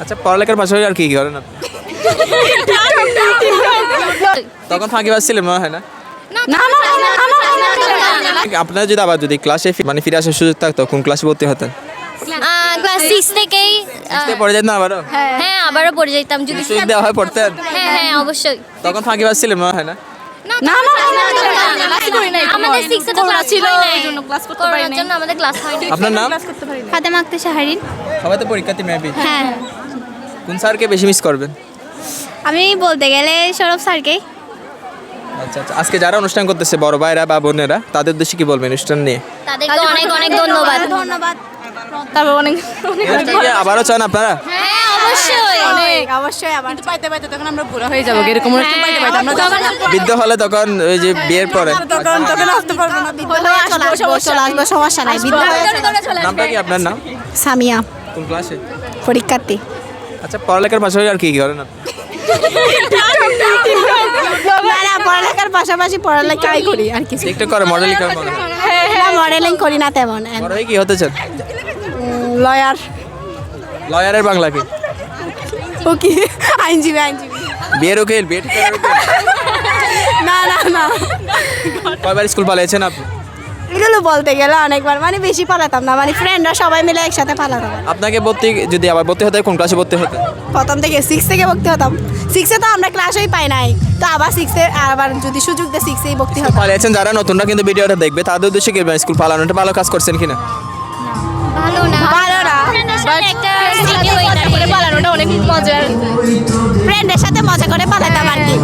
আচ্ছা পড়ালেখার পাশাপাশি আর কি কি করেন আপনি? তখন ফাঁকিবাজ ছিলেন মনে হয় না আপনার যদি আবার যদি ক্লাসে মানে ফিরে আসার সুযোগ থাকতো কোন ক্লাসে ভর্তি হতেন ক্লাস সিক্স থেকেই আহ, পড়ে যেতেন আবারও হ্যাঁ আবারও পড়ে যেতাম যদি সুযোগ দেওয়া হয় পড়তেন হ্যাঁ হ্যাঁ অবশ্যই তখন মনে হয় না আপনার নাম ফাতেমা আক্তার শাহারিন সবাই তো পরীক্ষার্থী মেবি হ্যাঁ কোন স্যারকে বেশি মিস করবেন? আমি বলতে গেলে সৌরভ স্যারকে। আচ্ছা আচ্ছা আজকে যারা অনুষ্ঠান করতেছে বড় ভাইরা বা বোনেরা তাদের উদ্দেশ্যে কি বলবেন অনুষ্ঠান নিয়ে? তাদেরকে অনেক অনেক ধন্যবাদ। ধন্যবাদ। তারপর অনেক আবারও চান আপনারা? হ্যাঁ অবশ্যই। অনেক অবশ্যই আবার পাইতে পাইতে তখন আমরা বুড়া হয়ে যাব এরকম অনুষ্ঠান পাইতে পাইতে আমরা। বৃদ্ধ হলে তখন ওই যে বিয়ের পরে। তখন তখন আসতে পারব না চলে আসব চলে আসব সমস্যা নাই। নামটা কি আপনার নাম? সামিয়া। কোন ক্লাসে পরীক্ষার্থী। আচ্ছা পড়ালেখার পাশাপাশি আর কি কি করেন না পড়ালেখার পাশাপাশি পড়ালেখাই করি আর কিছু টিকটক করে মডেলিং করে হয়। না মডেলিং করি না তেমন বড় হয়ে কি হতে চান? লয়ার লয়ারের বাংলা কি? ও কি? আইনজীবী আইনজীবী। বিয়ের উকিল বিয়ে না না না। কয়বার স্কুল পালিয়েছেন আপনি? এগুলো বলতে গেলে অনেকবার মানে বেশি পালাতাম না মানে ফ্রেন্ডরা সবাই মিলে একসাথে পালাতাম। আপনাকে ভর্তি যদি আবার ভর্তি হতে কোন ক্লাসে ভর্তি হতে? প্রথম থেকে সিক্স থেকে ভর্তি হতাম। সিক্সে তো আমরা ক্লাসই পাই নাই। তো আবার সিক্সে আবার যদি সুযোগ দেয় সিক্সেই ভর্তি হতাম। পালিয়েছেন যারা নতুনরা কিন্তু ভিডিওটা দেখবে তাদের উদ্দেশ্যে কি? স্কুল পালানোটা ভালো কাজ করছেন কিনা? ভালো না। ভালো না। পালানোটা অনেক মজার। ফ্রেন্ডের সাথে মজা করে পালাতাম আর কি।